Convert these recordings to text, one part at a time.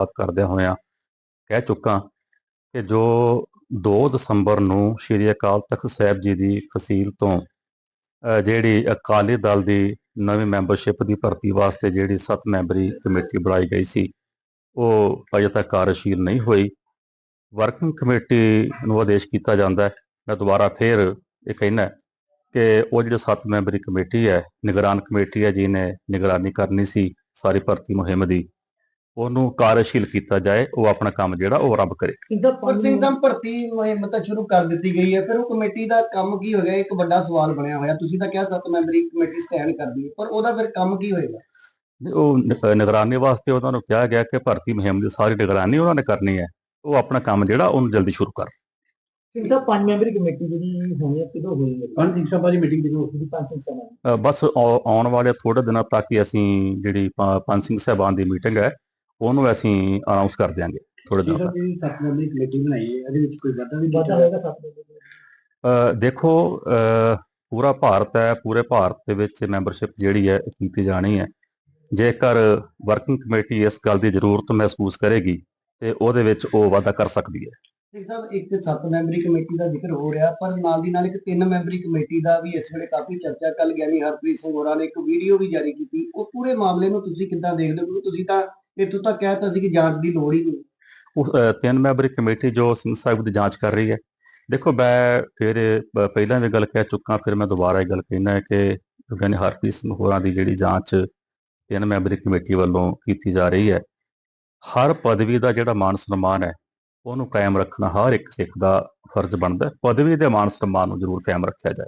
ਗੱਲਬਾਤ ਕਰਦਿਆਂ ਹੋਇਆ ਕਹਿ ਚੁੱਕਾ ਕਿ ਜੋ 2 ਦਸੰਬਰ ਨੂੰ ਸ਼੍ਰੀ ਅਕਾਲ ਤਖਤ ਸਾਹਿਬ ਜੀ ਦੀ ਫਸੀਲ ਤੋਂ ਜਿਹੜੀ ਅਕਾਲੀ ਦਲ ਦੀ ਨਵੀਂ ਮੈਂਬਰਸ਼ਿਪ ਦੀ ਭਰਤੀ ਵਾਸਤੇ ਜਿਹੜੀ 7 ਮੈਂਬਰੀ ਕਮੇਟੀ ਬਣਾਈ ਗਈ ਸੀ, ਉਹ ਅਜੇ ਤੱਕ ਕਾਰਜਸ਼ੀਲ ਨਹੀਂ ਹੋਈ। ਵਰਕਿੰਗ ਕਮੇਟੀ ਨੂੰ ਆਦੇਸ਼ ਕੀਤਾ ਜਾਂਦਾ ਹੈ। ਮੈਂ ਦੁਬਾਰਾ ਫੇਰ ਇਹ ਕਹਿਣਾ ਕਿ ਉਹ ਜਿਹੜੇ 7 ਮੈਂਬਰੀ ਕਮੇਟੀ ਹੈ, ਨਿਗਰਾਨ ਕਮੇਟੀ ਹੈ, ਜਿਹਨੇ ਨਿਗਰਾਨੀ ਕਰਨੀ ਸੀ ਸਾਰੀ ਭਰਤੀ ਮੁਹਿੰਮ ਦੀ ਉਹਨੂੰ ਕਾਰਜਸ਼ੀਲ ਕੀਤਾ ਜਾਏ ਉਹ ਆਪਣਾ ਕੰਮ ਜਿਹੜਾ ਉਹ ਆਰੰਭ ਕਰੇ। ਪਰ ਸਿੰਘ ਦਾ ਭਰਤੀ ਮੁਹਿੰਮ ਤਾਂ ਸ਼ੁਰੂ ਕਰ ਦਿੱਤੀ ਗਈ ਹੈ ਫਿਰ ਉਹ ਕਮੇਟੀ ਦਾ ਕੰਮ ਕੀ ਹੋ ਗਿਆ ਇੱਕ ਵੱਡਾ ਸਵਾਲ ਬਣਿਆ ਹੋਇਆ। ਤੁਸੀਂ ਤਾਂ ਕਿਹਾ ਸੱਤ ਮੈਂਬਰੀ ਕਮੇਟੀ ਸਟੈਂਡ ਕਰਦੀ ਹੈ ਪਰ ਉਹਦਾ ਫਿਰ ਕੰਮ ਕੀ ਹੋਏਗਾ? ਉਹ ਨਿਗਰਾਨੀ ਵਾਸਤੇ ਉਹਨਾਂ ਨੂੰ ਕਿਹਾ ਗਿਆ ਕਿ ਭਰਤੀ ਮੁਹਿੰਮ ਦੀ ਸਾਰੀ ਨਿਗਰਾਨੀ ਉਹਨਾਂ ਨੇ ਕਰਨੀ ਹੈ। ਉਹ ਆਪਣਾ ਕੰਮ ਜਿਹੜਾ ਉਹਨੂੰ ਜਲਦੀ ਸ਼ੁਰੂ ਕਰ। ਸਿੰਘ ਪੰਜ ਮੈਂਬਰੀ ਕਮੇਟੀ ਜਿਹੜੀ ਹੋਣੀ ਹੈ ਕਿਦੋਂ ਹੋਈ ਹੈ? ਪੰਜ ਸਿੰਘ ਸਭਾ ਦੀ ਮੀਟਿੰਗ ਜਦੋਂ ਹੋਈ ਪੰਜ ਸਿੰਘ ਸਭਾ ਅ, ਬਸ ਆਉ- ਆਉਣ ਵਾਲੇ ਥੋੜੇ ਦਿਨਾਂ ਤੱਕ ਹੀ ਅਸੀਂ ਜਿਹੜੀ ਪੰਜ ਸਿੰਘ ਸਾਹਿਬਾਨ ਦੀ ਮੀਟਿੰਗ ਹੈ ਉਹਨੂੰ ਅਸੀਂ ਅਨਾਉਂਸ ਕਰ ਦਿਆਂਗੇ ਥੋੜੇ ਦਿਨਾਂ ਤੱਕ ਜਿਹੜੀ ਸੱਤ ਮੈਂਬਰੀ ਕਮੇਟੀ ਬਣਾਈ ਹੈ ਇਹਦੇ ਵਿੱਚ ਕੋਈ ਵਾਧਾ ਵੀ ਵਾਧਾ ਹੋਏਗਾ ਸੱਤ ਮੈਂਬਰੀ ਅ, ਦੇਖੋ ਅ, ਪੂਰਾ ਭਾਰਤ ਹੈ ਪੂਰੇ ਭਾਰਤ ਦੇ ਵਿੱਚ ਮੈਂਬਰਸ਼ਿਪ ਜਿਹੜੀ ਹੈ ਕੀਤੀ ਜਾਣੀ ਹੈ। ਜੇਕਰ ਵਰਕਿੰਗ ਕਮੇਟੀ ਇਸ ਗੱਲ ਦੀ ਜ਼ਰੂਰਤ ਮਹਿਸੂਸ ਕਰੇਗੀ ਤੇ ਉਹਦੇ ਵਿੱਚ ਉਹ ਵਾਧਾ ਕਰ ਸਕਦੀ ਹੈ। ਸਿੰਘ ਸਾਹਿਬ ਇੱਕ ਸੱਤ ਮੈਂਬਰੀ ਕਮੇਟੀ ਦਾ ਜ਼ਿਕਰ ਹੋ ਰਿਹਾ ਪਰ ਨਾਲ ਦੀ ਨਾਲ ਇੱਕ ਤਿੰਨ ਮੈਂਬਰੀ ਕਮੇਟੀ ਦਾ ਵੀ ਇਸ ਵੇਲੇ ਕਾਫੀ ਚਰਚਾ ਕੱਲ ਗਿਆਨੀ ਹਰਪ੍ਰੀਤ ਸਿੰਘ ਹੋਰਾਂ ਨੇ ਇੱਕ ਵੀਡੀਓ ਵੀ ਜਾਰੀ ਕੀਤੀ। ਉਹ ਪੂਰੇ ਮਾਮਲੇ ਨੂੰ ਤੁਸੀਂ ਕਿੱਦਾਂ ਦੇਖਦੇ ਹੋ? ਕਿਉਂਕਿ ਤੁਸੀਂ ਤਾਂ ਇੱਥੋਂ ਤੱਕ ਕਹਿਤਾ ਸੀ ਕਿ ਜਾਂਚ ਦੀ ਲੋੜ ਹੀ ਨਹੀਂ। ਉਹ ਅ, ਤਿੰਨ ਮੈਂਬਰੀ ਕਮੇਟੀ ਜੋ ਸਿੰਘ ਸਾਹਿਬ ਦੀ ਜਾਂਚ ਕਰ ਰਹੀ ਹੈ। ਦੇਖੋ ਮੈਂ ਫਿਰ ਪ- ਪਹਿਲਾਂ ਵੀ ਗੱਲ ਕਹਿ ਚੁੱਕਾ ਫਿਰ ਮੈਂ ਦੁਬਾਰਾ ਇਹ ਗੱਲ ਕਹਿਣਾ ਹੈ ਕਿ ਗਿਆਨੀ ਹਰਪ੍ਰੀਤ ਸਿੰਘ ਹੋਰਾਂ ਦੀ ਜਿਹੜੀ ਜਾਂਚ ਤਿੰਨ ਮੈਂਬਰੀ ਕਮੇਟੀ ਵੱਲੋਂ ਕੀਤੀ ਜਾ ਰਹੀ ਹੈ। ਹਰ ਪਦਵੀ ਦਾ ਜਿਹੜਾ ਮਾਨ ਸਨਮਾਨ ਹੈ ਉਹਨੂੰ ਕਾਇਮ ਰੱਖਣਾ ਹਰ ਇੱਕ ਸਿੱਖ ਦਾ ਫਰਜ਼ ਬਣਦਾ ਹੈ। ਪਦਵੀ ਦੇ ਮਾਨ ਸਨਮਾਨ ਨੂੰ ਜ਼ਰੂਰ ਕਾਇਮ ਰੱਖਿਆ ਜਾਏ।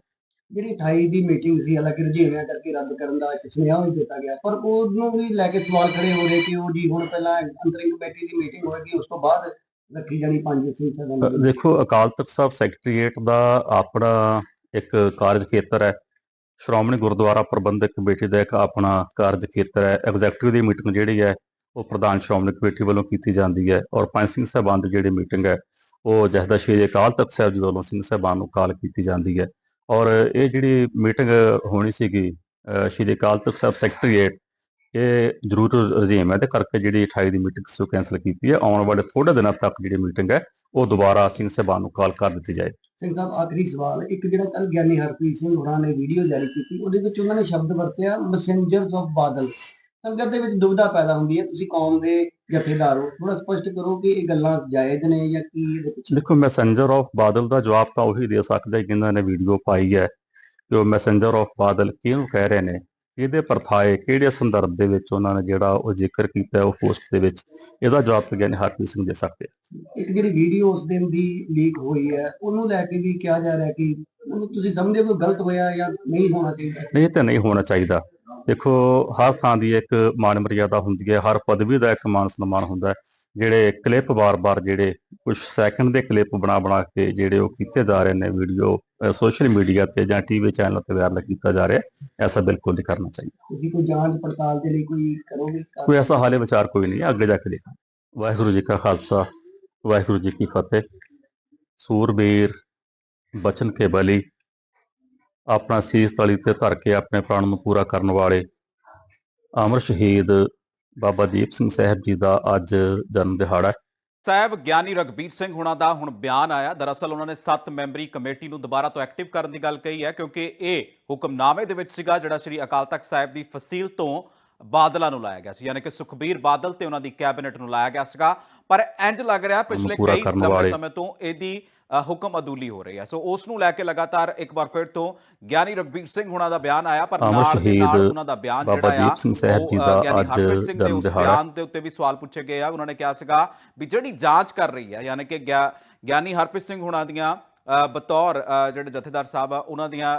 ਜਿਹੜੀ 28 ਦੀ ਮੀਟਿੰਗ ਸੀ ਹਾਲਾਂਕਿ ਰੁਝੇਵਿਆਂ ਕਰਕੇ ਰੱਦ ਕਰਨ ਦਾ ਇੱਕ ਸੁਨੇਹਾ ਵੀ ਦਿੱਤਾ ਗਿਆ ਪਰ ਉਹਨੂੰ ਵੀ ਲੈ ਕੇ ਸਵਾਲ ਖੜੇ ਹੋ ਰਹੇ ਕਿ ਉਹ ਜੀ ਹੁਣ ਪਹਿਲਾਂ ਅੰਤਰਿੰਗ ਕਮੇਟੀ ਦੀ ਮੀਟਿੰਗ ਹੋਏਗੀ ਉਸ ਤੋਂ ਬਾਅਦ ਰੱਖੀ ਜਾਣੀ ਪੰਜ ਸਿੰਘ ਅ, ਦੇਖੋ ਅਕਾਲ ਤਖਤ ਸਾਹਿਬ ਸੈਕਟਰੀਏਟ ਦਾ ਆਪਣਾ ਇੱਕ ਕਾਰਜ ਖੇਤਰ ਹੈ ਸ਼੍ਰੋਮਣੀ ਗੁਰਦੁਆਰਾ ਪ੍ਰਬੰਧਕ ਕਮੇਟੀ ਦਾ ਇੱਕ ਆਪਣਾ ਕਾਰਜ ਖੇਤਰ ਹੈ ਐਗਜ਼ੈਕਟਿਵ ਦੀ ਮੀਟਿੰਗ ਜਿਹੜੀ ਹੈ ਉਹ ਪ੍ਰਧਾਨ ਸ਼੍ਰੋਮਣੀ ਕਮੇਟੀ ਵੱਲੋਂ ਕੀਤੀ ਜਾਂਦੀ ਹੈ ਔਰ ਪੰਜ ਸਿੰਘ ਸਾਹਿਬਾਨ ਦੀ ਜਿਹੜੀ ਮੀਟਿੰਗ ਹੈ ਉਹ ਜਹਦਾ ਸ਼੍ਰੀ ਅਕਾਲ ਤਖਤ ਸਾਹਿਬ ਜੀ ਵੱਲੋਂ ਸਿੰਘ ਸਾਹਿਬਾਨ ਨੂੰ ਕਾਲ ਕੀਤੀ ਜਾਂਦੀ ਹੈ। ਔਰ ਇਹ ਜਿਹੜੀ ਮੀਟਿੰਗ ਹੋਣੀ ਸੀਗੀ ਸ਼੍ਰੀ ਅਕਾਲ ਤਖਤ ਸਾਹਿਬ ਸੈਕਟਰੀਏਟ ਇਹ ਜ਼ਰੂਰ ਰਜੀਮ ਹੈ ਤੇ ਕਰਕੇ ਜਿਹੜੀ 28 ਦੀ ਮੀਟਿੰਗ ਸੀ ਕੈਨਸਲ ਕੀਤੀ ਹੈ। ਆਉਣ ਵਾਲੇ ਥੋੜੇ ਦਿਨਾਂ ਤੱਕ ਜਿਹੜੀ ਮੀਟਿੰਗ ਹੈ, ਉਹ ਦੁਬਾਰਾ ਸਿੰਘ ਸਾਹਿਬਾਨ ਨੂੰ ਕਾਲ ਕਰ ਦਿੱਤੀ ਜਾਏ। ਸਿੰਘ ਸਾਹਿਬ, ਆਖਰੀ ਸਵਾਲ, ਇੱਕ ਜਿਹੜਾ ਕੱਲ ਗਿਆਨੀ ਹਰਪ੍ਰੀਤ ਸਿੰਘ ਹੋਰਾਂ ਨੇ ਵੀਡੀਓ ਜਾਰੀ ਕੀਤੀ, ਉਹਦੇ ਵਿੱਚ ਉਹਨਾਂ ਨੇ ਸ਼ਬਦ ਵਰਤਿਆ ਮੈਸੇਂਜਰਸ ਆਫ ਬਾਦਲ। ਸੰਗਤ ਦੇ ਵਿੱਚ ਦੁਬਿਧਾ ਪੈਦਾ ਹੁੰਦੀ ਹੈ। ਤੁਸੀਂ ਕੌਮ ਦੇ ਜਥੇਦਾਰ ਹੋ। ਥੋੜਾ ਸਪਸ਼ਟ ਕਰੋ ਕਿ ਇਹ ਗੱਲਾਂ ਜਾਇਜ਼ ਨੇ ਜਾਂ ਕੀ ਇਹਦੇ ਪਿੱਛੇ? ਦੇਖੋ ਮੈਸੇਂਜਰ ਆਫ ਬਾਦਲ ਦਾ ਜਵਾਬ ਤਾਂ ਉਹੀ ਦੇ ਸਕਦਾ ਹੈ ਜਿਨ੍ਹਾਂ ਨੇ ਵੀਡੀਓ ਪਾਈ ਹੈ। ਕਿ ਉਹ ਮੈਸੇਂਜਰ ਆਫ ਬਾਦਲ ਕਿਹਨੂੰ ਕਹਿ ਰਹੇ ਨੇ? ਇਹਦੇ ਪਰਥਾਏ ਕਿਹੜੇ ਸੰਦਰਭ ਦੇ ਵਿੱਚ ਉਹਨਾਂ ਨੇ ਜਿਹੜਾ ਉਹ ਜ਼ਿਕਰ ਕੀਤਾ ਉਹ ਪੋਸਟ ਦੇ ਵਿੱਚ? ਇਹਦਾ ਜਵਾਬ ਤਾਂ ਗਿਆਨੀ ਹਰਪ੍ਰੀਤ ਸਿੰਘ ਦੇ ਸਕਦੇ ਆ। ਇੱਕ ਜਿਹੜੀ ਵੀਡੀਓ ਉਸ ਦਿਨ ਦੀ ਲੀਕ ਹੋਈ ਹੈ ਉਹਨੂੰ ਲੈ ਕੇ ਵੀ ਕਿਹਾ ਜਾ ਰਿਹਾ ਕਿ ਉਹਨੂੰ ਤੁਸੀਂ ਸਮਝਦੇ ਹੋ ਗਲਤ ਹੋਇਆ ਜਾਂ ਨਹੀਂ ਹੋਣਾ ਚਾਹੀਦਾ? ਨਹੀਂ ਇਹ ਤਾਂ ਨਹੀਂ ਹੋਣਾ ਚਾਹੀਦਾ। ਦੇਖੋ ਹਰ ਥਾਂ ਦੀ ਇੱਕ ਮਾਨ ਮਰਿਆਦਾ ਹੁੰਦੀ ਹੈ ਹਰ ਪਦਵੀ ਦਾ ਇੱਕ ਮਾਨ ਸਨਮਾਨ ਹੁੰਦਾ ਹੈ। ਜਿਹੜੇ ਕਲਿੱਪ ਬਾਰ-ਬਾਰ ਜਿਹੜੇ ਕੁਝ ਸੈਕਿੰਡ ਦੇ ਕਲਿੱਪ ਬਣਾ ਬਣਾ ਕੇ ਜਿਹੜੇ ਉਹ ਕੀਤੇ ਜਾ ਰਹੇ ਨੇ ਵੀਡੀਓ ਸੋਸ਼ਲ ਮੀਡੀਆ ਤੇ ਜਾਂ ਟੀਵੀ ਚੈਨਲ ਤੇ ਵਾਇਰਲ ਕੀਤਾ ਜਾ ਰਿਹਾ ਐਸਾ ਬਿਲਕੁਲ ਨਹੀਂ ਕਰਨਾ ਚਾਹੀਦਾ। ਤੁਸੀਂ ਕੋਈ ਜਾਂਚ ਪੜਤਾਲ ਦੇ ਲਈ ਕੋਈ ਕਰੋਗੇ? ਕੋਈ ਐਸਾ ਹਾਲੇ ਵਿਚਾਰ ਕੋਈ ਨਹੀਂ ਅੱਗੇ ਜਾ ਕੇ ਦੇਖਾਂ। ਵਾਹਿਗੁਰੂ ਜੀ ਕਾ ਖਾਲਸਾ ਵਾਹਿਗੁਰੂ ਜੀ ਕੀ ਫਤਿਹ। ਸੂਰਬੀਰ ਬਚਨ ਕੇ ਬਲੀ ਆਪਣਾ ਸੀਸ ਤਲੀ ਤੇ ਧਰ ਕੇ ਆਪਣੇ ਪ੍ਰਾਣ ਨੂੰ ਪੂਰਾ ਕਰਨ ਵਾਲੇ ਅਮਰ ਸ਼ਹੀਦ ਬਾਬਾ ਦੀਪ ਸਿੰਘ ਸਾਹਿਬ ਜੀ ਦਾ ਅੱਜ ਜਨਮ ਦਿਹਾੜਾ ਹੈ। ਸਾਹਿਬ, ਗਿਆਨੀ ਰਗਬੀਰ ਸਿੰਘ ਹੁਣਾਂ ਦਾ ਹੁਣ ਬਿਆਨ ਆਇਆ। ਦਰਅਸਲ ਉਹਨਾਂ ਨੇ 7 ਮੈਂਬਰੀ ਕਮੇਟੀ ਨੂੰ ਦੁਬਾਰਾ ਤੋਂ ਐਕਟਿਵ ਕਰਨ ਦੀ ਗੱਲ ਕਹੀ ਹੈ, ਕਿਉਂਕਿ ਇਹ ਹੁਕਮਨਾਮੇ ਦੇ ਵਿੱਚ ਸੀਗਾ ਜਿਹੜਾ ਸ੍ਰੀ ਅਕਾਲ ਤਖਤ ਸਾਹਿਬ ਦੀ ਫਸੀਲ ਤੋਂ ਬਾਦਲਾਂ ਨੂੰ ਲਾਇਆ ਗਿਆ ਸੀ ਯਾਨੀ ਕਿ ਸੁਖਬੀਰ ਬਾਦਲ ਤੇ ਉਹਨਾਂ ਦੀ ਕੈਬਨਿਟ ਨੂੰ ਲਾਇਆ ਗਿਆ ਸੀਗਾ ਪਰ ਇੰਜ ਲੱਗ ਰਿਹਾ ਪਿਛਲੇ ਕਈ ਲੰਬੇ। ਸਮੇਂ ਤੋਂ ਇਹਦੀ ਹੁਕਮ ਅਦੂਲੀ ਹੋ ਰਹੀ ਹੈ ਸੋ ਉਸ ਨੂੰ ਲੈ ਕੇ ਲਗਾਤਾਰ ਇੱਕ ਵਾਰ ਫਿਰ ਤੋਂ ਗਿਆਨੀ ਰਗਬੀਰ ਸਿੰਘ ਹੁਣਾਂ ਦਾ ਬਿਆਨ ਆਇਆ ਪਰ ਨਾਲ ਦੇ ਨਾਲ ਉਹਨਾਂ ਦਾ ਬਿਆਨ ਜਿਹੜਾ ਆ ਸਿੰਘ ਸਾਹਿਬ ਜੀ ਦਾ ਗਿਆਨੀ ਅੱਜ ਹਰਪ੍ਰੀਤ ਸਿੰਘ ਦੇ ਜਨਮ ਦਿਹਾੜਾ। ਬਿਆਨ ਦੇ ਉੱਤੇ ਵੀ ਸਵਾਲ ਪੁੱਛੇ ਗਏ ਆ ਉਹਨਾਂ ਨੇ ਕਿਹਾ ਸੀਗਾ ਵੀ ਜਿਹੜੀ ਜਾਂਚ ਕਰ ਰਹੀ ਹੈ ਯਾਨੀ ਕਿ ਗਿਆ- ਗਿਆਨੀ ਹਰਪ੍ਰੀਤ ਸਿੰਘ ਹੁਣਾਂ ਦੀਆਂ ਬਤੌਰ ਜਿਹੜੇ ਜਥੇਦਾਰ ਸਾਹਿਬ ਆ ਉਹਨਾਂ ਦੀਆਂ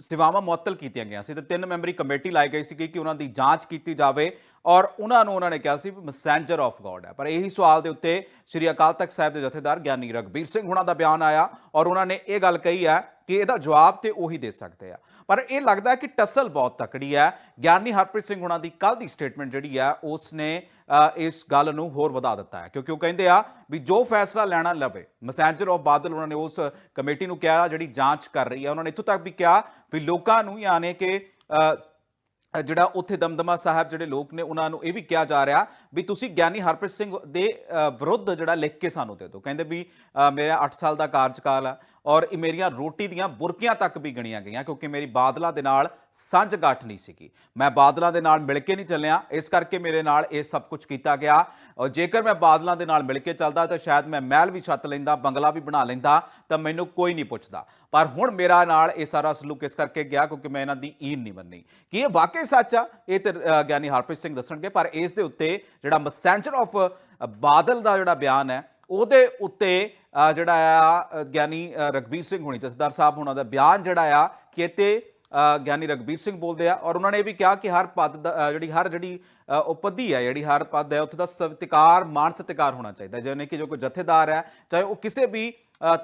ਸੇਵਾਵਾਂ ਮੁਅੱਤਲ ਕੀਤੀਆਂ ਗਈਆਂ ਸੀ ਤੇ ਤਿੰਨ ਮੈਂਬਰੀ ਕਮੇਟੀ ਲਾਈ ਗਈ ਸੀ ਕਿ ਉਹਨਾਂ ਦੀ ਜਾਂਚ ਕੀਤੀ ਜਾਵੇ ਔਰ ਉਹਨਾਂ ਨੂੰ ਉਹਨਾਂ ਨੇ ਕਿਹਾ ਸੀ ਵੀ ਮੈਸੇਂਜਰ ਆਫ ਗੋਡ ਹੈ। ਪਰ ਇਹੀ ਸਵਾਲ ਦੇ ਉੱਤੇ ਸ੍ਰੀ ਅਕਾਲ ਤਖਤ ਸਾਹਿਬ ਦੇ ਜਥੇਦਾਰ ਗਿਆਨੀ ਰਗਬੀਰ ਸਿੰਘ ਹੁਣਾਂ ਦਾ ਬਿਆਨ ਆਇਆ ਔਰ ਉਹਨਾਂ ਨੇ ਇਹ ਗੱਲ ਕਹੀ ਹੈ ਕਿ ਇਹਦਾ ਜਵਾਬ ਤੇ ਉਹੀ ਦੇ ਸਕਦੇ ਆ। ਪਰ ਇਹ ਲੱਗਦਾ ਕਿ ਟਸਲ ਬਹੁਤ ਤਕੜੀ ਹੈ। ਗਿਆਨੀ ਹਰਪ੍ਰੀਤ ਸਿੰਘ ਹੁਣਾਂ ਦੀ ਕੱਲ ਦੀ ਸਟੇਟਮੈਂਟ ਜਿਹੜੀ ਆ ਉਸ ਨੇ ਇਸ ਗੱਲ ਨੂੰ ਹੋਰ ਵਧਾ ਦਿੱਤਾ ਹੈ। ਕਿਉਂਕਿ ਉਹ ਕਹਿੰਦੇ ਆ ਵੀ ਜੋ ਫੈਸਲਾ ਲੈਣਾ ਲਵੇ, ਮੈਸੇਂਜਰ ਆਫ ਬਾਦਲ ਉਹਨਾਂ ਨੇ ਉਸ ਕਮੇਟੀ ਨੂੰ ਕਿਹਾ, ਜਿਹੜੀ ਜਾਂਚ ਕਰ ਰਹੀ ਹੈ, ਉਹਨਾਂ ਨੇ ਇੱਥੋਂ ਤੱਕ ਵੀ ਕਿਹਾ ਵੀ ਲੋਕਾਂ ਨੂੰ ਯਾਨੀ ਕਿ ਜਿਹੜਾ ਉੱਥੇ ਦਮਦਮਾ ਸਾਹਿਬ ਜਿਹੜੇ ਲੋਕ ਨੇ, ਉਹਨਾਂ ਨੂੰ ਇਹ ਵੀ ਕਿਹਾ ਜਾ ਰਿਹਾ ਵੀ ਤੁਸੀਂ ਗਿਆਨੀ ਹਰਪ੍ਰੀਤ ਸਿੰਘ ਦੇ ਵਿਰੁੱਧ ਜਿਹੜਾ ਲਿਖ ਕੇ ਸਾਨੂੰ ਦੇ ਦਿਓ। ਕਹਿੰਦੇ ਵੀ ਮੇਰਾ 8 ਸਾਲ ਦਾ ਕਾਰਜਕਾਲ ਆ ਔਰ ਇਹ ਮੇਰੀਆਂ ਰੋਟੀ ਦੀਆਂ ਬੁਰਕੀਆਂ ਤੱਕ ਵੀ ਗਣੀਆਂ ਗਈਆਂ, ਕਿਉਂਕਿ ਮੇਰੀ ਬਾਦਲਾਂ ਦੇ ਨਾਲ ਸਾਂਝ ਗੱਠ ਨਹੀਂ ਸੀਗੀ। ਮੈਂ ਬਾਦਲਾਂ ਦੇ ਨਾਲ ਮਿਲ ਕੇ ਨਹੀਂ ਚੱਲਿਆ, ਇਸ ਕਰਕੇ ਮੇਰੇ ਨਾਲ ਇਹ ਸਭ ਕੁਝ ਕੀਤਾ ਗਿਆ। ਔਰ ਜੇਕਰ ਮੈਂ ਬਾਦਲਾਂ ਦੇ ਨਾਲ ਮਿਲ ਕੇ ਚੱਲਦਾ, ਤਾਂ ਸ਼ਾਇਦ ਮੈਂ ਮਹਿਲ ਵੀ ਛੱਤ ਲੈਂਦਾ, ਬੰਗਲਾ ਵੀ ਬਣਾ ਲੈਂਦਾ, ਤਾਂ ਮੈਨੂੰ ਕੋਈ ਨਹੀਂ ਪੁੱਛਦਾ। ਪਰ ਹੁਣ ਮੇਰਾ ਨਾਲ ਇਹ ਸਾਰਾ ਸਲੂਕ ਇਸ ਕਰਕੇ ਗਿਆ, ਕਿਉਂਕਿ ਮੈਂ ਇਹਨਾਂ ਦੀ ਈਨ ਨਹੀਂ ਮੰਨੀ। ਕੀ ਇਹ ਵਾਕਈ ਸੱਚ ਆ? ਇਹ ਤੇ ਗਿਆਨੀ ਹਰਪ੍ਰੀਤ ਸਿੰਘ ਦੱਸਣਗੇ, ਪਰ ਇਸ ਦੇ ਉੱਤੇ ਜਿਹੜਾ ਮੈਸੇਂਜਰ ਆਫ ਬਾਦਲ ਦਾ ਜਿਹੜਾ ਬਿਆਨ ਹੈ ਉਹਦੇ ਉੱਤੇ ਜਿਹੜਾ ਆ ਗਿਆਨੀ ਅ, ਰਘਬੀਰ ਸਿੰਘ ਹੋਣੀ ਜਥੇਦਾਰ ਸਾਹਿਬ ਹੋਣਾ ਦਾ ਬਿਆਨ ਜਿਹੜਾ ਆ ਕਿ ਇਹ ਗਿਆਨੀ ਰਘਬੀਰ ਸਿੰਘ ਬੋਲਦੇ ਆ ਔਰ ਉਹਨਾਂ ਨੇ ਇਹ ਵੀ ਕਿਹਾ ਕਿ ਹਰ ਪਦ ਦਾ ਜਿਹੜੀ ਹਰ ਜਿਹੜੀ ਅ, ਉਪਧੀ ਹੈ ਜਿਹੜੀ ਹਰ ਪਦ ਹੈ ਉੱਥੇ ਦਾ ਸਤਿਕਾਰ ਮਾਨ ਸਤਿਕਾਰ ਹੋਣਾ ਚਾਹੀਦਾ ਜਿਵੇਂ ਕਿ ਜੋ ਕੋਈ ਜਥੇਦਾਰ ਹੈ ਚਾਹੇ ਉਹ ਕਿਸੇ ਵੀ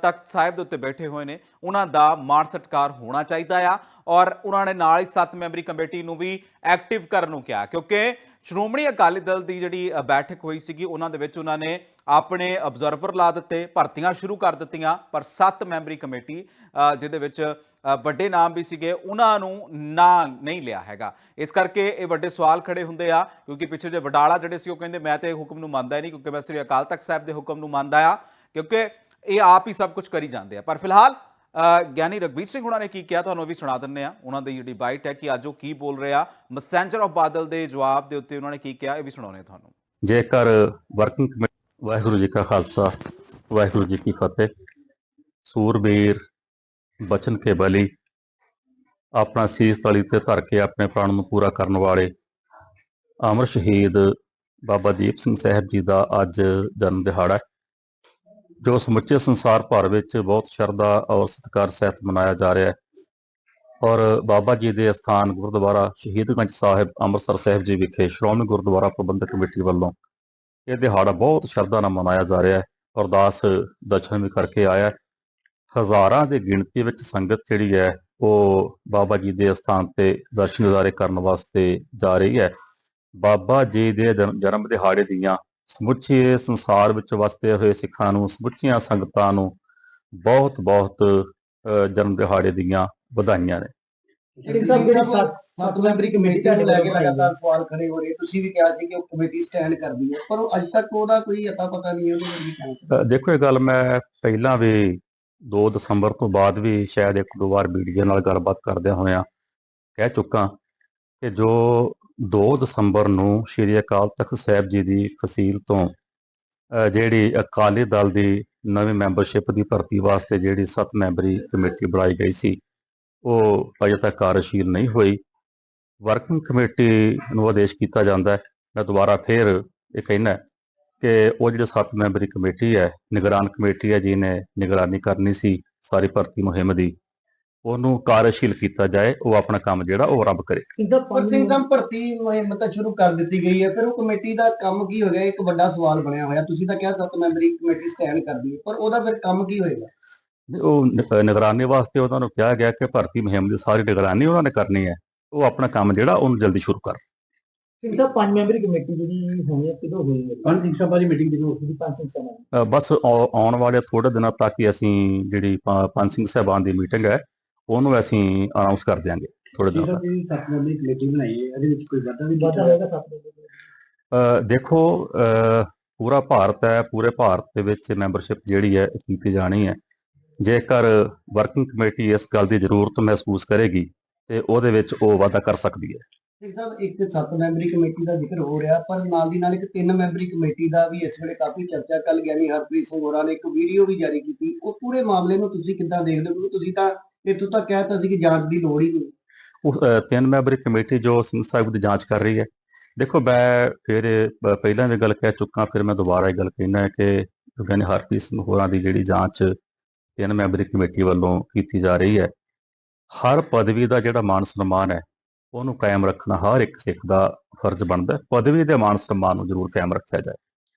ਤਖਤ ਸਾਹਿਬ ਦੇ ਉੱਤੇ ਬੈਠੇ ਹੋਏ ਨੇ ਉਹਨਾਂ ਦਾ ਮਾਣ ਸਤਿਕਾਰ ਹੋਣਾ ਚਾਹੀਦਾ ਆ ਔਰ ਉਹਨਾਂ ਨੇ ਨਾਲ ਹੀ ਸੱਤ ਮੈਂਬਰੀ ਕਮੇਟੀ ਨੂੰ ਵੀ ਐਕਟਿਵ ਕਰਨ ਨੂੰ ਕਿਹਾ ਕਿਉਂਕਿ ਸ਼੍ਰੋਮਣੀ ਅਕਾਲੀ ਦਲ ਦੀ ਜਿਹੜੀ ਬੈਠਕ ਹੋਈ ਸੀਗੀ, ਉਹਨਾਂ ਦੇ ਵਿੱਚ ਉਹਨਾਂ ਨੇ ਆਪਣੇ ਅਬਜ਼ਰਵਰ ਲਾ ਦਿੱਤੇ, ਭਰਤੀਆਂ ਸ਼ੁਰੂ ਕਰ ਦਿੱਤੀਆਂ, ਪਰ ਸੱਤ ਮੈਂਬਰੀ ਕਮੇਟੀ ਜਿਹਦੇ ਵਿੱਚ ਵੱਡੇ ਨਾਮ ਵੀ ਸੀਗੇ, ਉਹਨਾਂ ਨੂੰ ਨਾਂ ਨਹੀਂ ਲਿਆ ਹੈਗਾ। ਇਸ ਕਰਕੇ ਇਹ ਵੱਡੇ ਸਵਾਲ ਖੜੇ ਹੁੰਦੇ ਆ, ਕਿਉਂਕਿ ਪਿੱਛੇ ਜੇ ਵਡਾਲਾ ਜਿਹੜੇ ਸੀ, ਉਹ ਕਹਿੰਦੇ, ਮੈਂ ਤੇ ਇਹ ਹੁਕਮ ਨੂੰ ਮੰਨਦਾ ਹੀ ਨਹੀਂ, ਕਿਉਂਕਿ ਮੈਂ ਸ੍ਰੀ ਅਕਾਲ ਤਖਤ ਸਾਹਿਬ ਦੇ ਹੁਕਮ ਨੂੰ ਮੰਨਦਾ ਆ, ਕਿਉਂਕਿ ਇਹ ਆਪ ਹੀ ਸਭ ਕੁਝ ਕਰੀ ਜਾਂਦੇ ਆ। ਪਰ ਫਿਲਹਾਲ ਗਿਆਨੀ ਰਗਵੀਰ ਸਿੰਘ ਉਹਨਾਂ ਨੇ ਕੀ ਕਿਹਾ, ਤੁਹਾਨੂੰ ਉਹ ਵੀ ਸੁਣਾ ਦਿੰਨੇ ਆ ਉਹਨਾਂ ਦੀ ਜਿਹੜੀ ਬਾਈਟ ਹੈ ਕਿ ਅੱਜ ਉਹ ਕੀ ਬੋਲ ਰਿਹਾ। ਮੈਸੇਂਜਰ ਆਫ ਬਾਦਲ ਦੇ ਜਵਾਬ ਦੇ ਉੱਤੇ ਉਹਨਾਂ ਨੇ ਕੀ ਕਿਹਾ, ਇਹ ਵੀ ਸੁਣਾਉਣੇ ਤੁਹਾਨੂੰ। ਜੇਕਰ ਵਰਕਿੰਗ ਕਮੇਟੀ ਵਾਹਿਗੁਰੂ ਜੀ ਕਾ ਖਾਲਸਾ, ਵਾਹਿਗੁਰੂ ਜੀ ਕੀ ਫਤਿਹ। ਸੂਰਬੀਰ, ਬਚਨ ਕੇ ਬਲੀ, ਆਪਣਾ ਸੀਸ ਤਲੀ ਤੇ ਧਰ ਕੇ ਆਪਣੇ ਪ੍ਰਾਣ ਨੂੰ ਪੂਰਾ ਕਰਨ ਵਾਲੇ ਅਮਰ ਸ਼ਹੀਦ ਬਾਬਾ ਦੀਪ ਸਿੰਘ ਸਾਹਿਬ ਜੀ ਦਾ ਅੱਜ ਜਨਮ ਦਿਹਾੜਾ ਹੈ। ਜੋ ਸਮੁੱਚੇ ਸੰਸਾਰ ਭਰ ਵਿੱਚ ਬਹੁਤ ਸ਼ਰਧਾ ਔਰ ਸਤਿਕਾਰ ਸਹਿਤ ਮਨਾਇਆ ਜਾ ਰਿਹਾ ਹੈ। ਔਰ ਬਾਬਾ ਜੀ ਦੇ ਅਸਥਾਨ ਗੁਰਦੁਆਰਾ ਸ਼ਹੀਦਗੰਜ ਸਾਹਿਬ ਅੰਮ੍ਰਿਤਸਰ ਸਾਹਿਬ ਜੀ ਵਿਖੇ ਸ਼੍ਰੋਮਣੀ ਗੁਰਦੁਆਰਾ ਪ੍ਰਬੰਧਕ ਕਮੇਟੀ ਵੱਲੋਂ ਇਹ ਦਿਹਾੜਾ ਬਹੁਤ ਸ਼ਰਧਾ ਨਾਲ ਮਨਾਇਆ ਜਾ ਰਿਹਾ ਹੈ ਅਰਦਾਸ ਦਰਸ਼ਨ ਵੀ ਕਰਕੇ ਆਇਆ ਹਜ਼ਾਰਾਂ ਦੀ ਗਿਣਤੀ ਵਿੱਚ ਸੰਗਤ ਜਿਹੜੀ ਹੈ ਉਹ ਬਾਬਾ ਜੀ ਦੇ ਅਸਥਾਨ ਤੇ ਦਰਸ਼ਨ ਦਿਦਾਰੇ ਕਰਨ ਵਾਸਤੇ ਜਾ ਰਹੀ ਹੈ। ਬਾਬਾ ਜੀ ਦੇ ਜਨ- ਜਨਮ ਦਿਹਾੜੇ ਦੀਆਂ ਸਮੁੱਚੇ ਸੰਸਾਰ ਵਿੱਚ ਵਸਦੇ ਹੋਏ ਸਿੱਖਾਂ ਨੂੰ ਸਮੁੱਚੀਆਂ ਸੰਗਤਾਂ ਨੂੰ ਬਹੁਤ ਬਹੁਤ ਜਨਮ ਦਿਹਾੜੇ ਦੀਆਂ ਵਧਾਈਆਂ ਨੇ। ਇੱਕ ਸਾਹਿਬ ਜਿਹੜੀ ਸੱਤ ਸੱਤ ਮੈਂਬਰੀ ਕਮੇਟੀ ਨੂੰ ਲੈ ਕੇ ਲਗਾਤਾਰ ਸਵਾਲ ਖੜੇ ਹੋ ਰਹੇ ਤੁਸੀਂ ਵੀ ਕਿਹਾ ਸੀ ਕਿ ਉਹ ਕਮੇਟੀ ਸਟੈਂਡ ਕਰਦੀ ਹੈ ਪਰ ਉਹ ਅੱਜ ਤੱਕ ਉਹਦਾ ਕੋਈ ਅਤਾ ਪਤਾ ਨਹੀਂ ਉਹਦੇ ਬਾਰੇ ਕੀ ਕਹਿਣਾ ਅ, ਦੇਖੋ ਇਹ ਗੱਲ ਮੈਂ ਪਹਿਲਾਂ ਵੀ 2 ਦਸੰਬਰ ਤੋਂ ਬਾਅਦ ਵੀ ਸ਼ਾਇਦ ਇੱਕ ਦੋ ਵਾਰ ਮੀਡੀਆ ਨਾਲ ਗੱਲਬਾਤ ਕਰਦਿਆਂ ਹੋਇਆਂ ਕਹਿ ਚੁੱਕਾ ਕਿ ਜੋ 2 ਦਸੰਬਰ ਨੂੰ ਸ਼੍ਰੀ ਅਕਾਲ ਤਖਤ ਸਾਹਿਬ ਜੀ ਦੀ ਫਸੀਲ ਤੋਂ ਜਿਹੜੀ ਅਕਾਲੀ ਦਲ ਦੀ ਨਵੀਂ ਮੈਂਬਰਸ਼ਿਪ ਦੀ ਭਰਤੀ ਵਾਸਤੇ ਜਿਹੜੀ 7 ਮੈਂਬਰੀ ਕਮੇਟੀ ਬਣਾਈ ਗਈ ਸੀ, ਉਹ ਅਜੇ ਤੱਕ ਕਾਰਜਸ਼ੀਲ ਨਹੀਂ ਹੋਈ। ਵਰਕਿੰਗ ਕਮੇਟੀ ਨੂੰ ਆਦੇਸ਼ ਕੀਤਾ ਜਾਂਦਾ ਹੈ। ਮੈਂ ਦੁਬਾਰਾ ਫੇਰ ਇਹ ਕਹਿਣਾ ਕਿ ਉਹ ਜਿਹੜੇ ਸੱਤ ਮੈਂਬਰੀ ਕਮੇਟੀ ਹੈ, ਨਿਗਰਾਨ ਕਮੇਟੀ ਹੈ, ਜਿਹਨੇ ਨਿਗਰਾਨੀ ਕਰਨੀ ਸੀ ਸਾਰੀ ਭਰਤੀ ਮੁਹਿੰਮ ਦੀ ਉਹਨੂੰ ਕਾਰਜਸ਼ੀਲ ਕੀਤਾ ਜਾਏ ਉਹ ਆਪਣਾ ਕੰਮ ਜਿਹੜਾ ਉਹ ਆਰੰਭ ਕਰੇ। ਪਰ ਸਿੰਘ ਸਾਹਿਬ ਭਰਤੀ ਮੁਹਿੰਮ ਤਾਂ ਸ਼ੁਰੂ ਕਰ ਦਿੱਤੀ ਗਈ ਹੈ ਫਿਰ ਉਹ ਕਮੇਟੀ ਦਾ ਕੰਮ ਕੀ ਹੋ ਗਿਆ? ਇੱਕ ਵੱਡਾ ਸਵਾਲ ਬਣਿਆ ਹੋਇਆ। ਤੁਸੀਂ ਤਾਂ ਕਿਹਾ ਸੱਤ ਮੈਂਬਰੀ ਕਮੇਟੀ ਸਟੈਂਡ ਕਰਦੀ ਹੈ ਪਰ ਉਹਦਾ ਫਿਰ ਕੰਮ ਕੀ ਹੋਏਗਾ? ਉਹ ਨਿਗਰਾਨੀ ਵਾਸਤੇ ਉਹਨਾਂ ਨੂੰ ਕਿਹਾ ਗਿਆ ਕਿ ਭਰਤੀ ਮੁਹਿੰਮ ਦੀ ਸਾਰੀ ਨਿਗਰਾਨੀ ਉਹਨਾਂ ਨੇ ਕਰਨੀ ਹੈ। ਉਹ ਆਪਣਾ ਕੰਮ ਜਿਹੜਾ ਉਹਨੂੰ ਜਲਦੀ ਸ਼ੁਰੂ ਕਰ। ਸਿੱਧਾ ਪੰਜ ਮੈਂਬਰੀ ਕਮੇਟੀ ਜਿਹੜੀ ਹੋਣੀ ਹੈ ਕਿਦੋਂ ਹੋਈ ਹੈ? ਪੰਜ ਸਿੰਘ ਸਾਹਿਬਾਂ ਦੀ ਮੀਟਿੰਗ ਹੋਈ ਸੀ ਪੰਜ ਸਿੰਘ ਸਾਹਿਬਾਂ ਦੀ। ਅਹ ਬਸ ਆਉ- ਆਉਣ ਵਾਲੇ ਥੋੜੇ ਦਿਨਾਂ ਤੱਕ ਹੀ ਅਸੀਂ ਜਿਹੜੀ ਪੰਜ ਸਿੰਘ ਸਾਹਿਬਾਨ ਦੀ ਮੀਟਿੰਗ ਹੈ ਉਹਨੂੰ ਅਸੀਂ ਅਨਾਉਂਸ ਕਰ ਦਿਆਂਗੇ ਥੋੜੇ ਦਿਨਾਂ ਤੱਕ। ਜਿਹੜੀ ਸੱਤ ਮੈਂਬਰੀ ਕਮੇਟੀ ਬਣਾਈ ਹੈ ਇਹਦੇ ਵਿੱਚ ਕੋਈ ਵਾਧਾ ਵੀ ਵਾਧਾ ਹੋਏਗਾ ਅ, ਦੇਖੋ ਪੂਰਾ ਭਾਰਤ ਹੈ ਪੂਰੇ ਭਾਰਤ ਦੇ ਵਿੱਚ ਮੈਂਬਰਸ਼ਿਪ ਜਿਹੜੀ ਹੈ ਕੀਤੀ ਜਾਣੀ ਹੈ। ਜੇਕਰ ਵਰਕਿੰਗ ਕਮੇਟੀ ਇਸ ਗੱਲ ਦੀ ਜ਼ਰੂਰਤ ਮਹਿਸੂਸ ਕਰੇਗੀ ਤੇ ਉਹਦੇ ਵਿੱਚ ਉਹ ਵਾਅਦਾ ਕਰ ਸਕਦੀ ਹੈ। ਸਿੰਘ ਸਾਹਿਬ ਇੱਕ ਸੱਤ ਮੈਂਬਰੀ ਕਮੇਟੀ ਦਾ ਜ਼ਿਕਰ ਹੋ ਰਿਹਾ ਪਰ ਨਾਲ ਦੀ ਨਾਲ ਇੱਕ ਤਿੰਨ ਮੈਂਬਰੀ ਕਮੇਟੀ ਦਾ ਵੀ ਇਸ ਵੇਲੇ ਕਾਫੀ ਚਰਚਾ ਕੱਲ ਗਿਆਨੀ ਹਰਪ੍ਰੀਤ ਸਿੰਘ ਹੋਰਾਂ ਨੇ ਇੱਕ ਵੀਡੀਓ ਵੀ ਜਾਰੀ ਕੀਤੀ। ਉਹ ਪੂਰੇ ਮਾਮਲੇ ਨੂੰ ਤੁਸੀਂ ਕਿੱਦਾਂ ਦੇਖਦੇ ਹੋ? ਕਿਉਂਕਿ ਤੁਸੀਂ ਤਾਂ ਇੱਥੋਂ ਤੱਕ ਕਹਿਤਾ ਸੀ ਕਿ ਜਾਂਚ ਦੀ ਲੋੜ ਹੀ ਨਹੀਂ। ਉਹ ਅ, ਤਿੰਨ ਮੈਂਬਰੀ ਕਮੇਟੀ ਜੋ ਸਿੰਘ ਸਾਹਿਬ ਦੀ ਜਾਂਚ ਕਰ ਰਹੀ ਹੈ। ਦੇਖੋ ਮੈਂ ਫਿਰ ਅ, ਪਹਿਲਾਂ ਵੀ ਗੱਲ ਕਹਿ ਚੁੱਕਾ ਫਿਰ ਮੈਂ ਦੁਬਾਰਾ ਇਹ ਗੱਲ ਕਹਿਣਾ ਕਿ ਗਿਆਨੀ ਹਰਪ੍ਰੀਤ ਸਿੰਘ ਹੋਰਾਂ ਦੀ ਜਿਹੜੀ ਜਾਂਚ ਤਿੰਨ ਮੈਂਬਰੀ ਕਮੇਟੀ ਵੱਲੋਂ ਕੀਤੀ ਜਾ ਰਹੀ ਹੈ ਹਰ ਪਦਵੀ ਦਾ ਜਿਹੜਾ ਮਾਣ ਸਨਮਾਨ ਹੈ ਉਹਨੂੰ ਕਾਇਮ ਰੱਖਣਾ ਹਰ ਇੱਕ ਸਿੱਖ ਦਾ ਫਰਜ਼ ਬਣਦਾ ਹੈ। ਪਦਵੀ ਦੇ ਮਾਣ ਸਨਮਾਨ ਨੂੰ ਜ਼ਰੂਰ ਕਾਇਮ ਰੱਖਿਆ ਜਾਏ।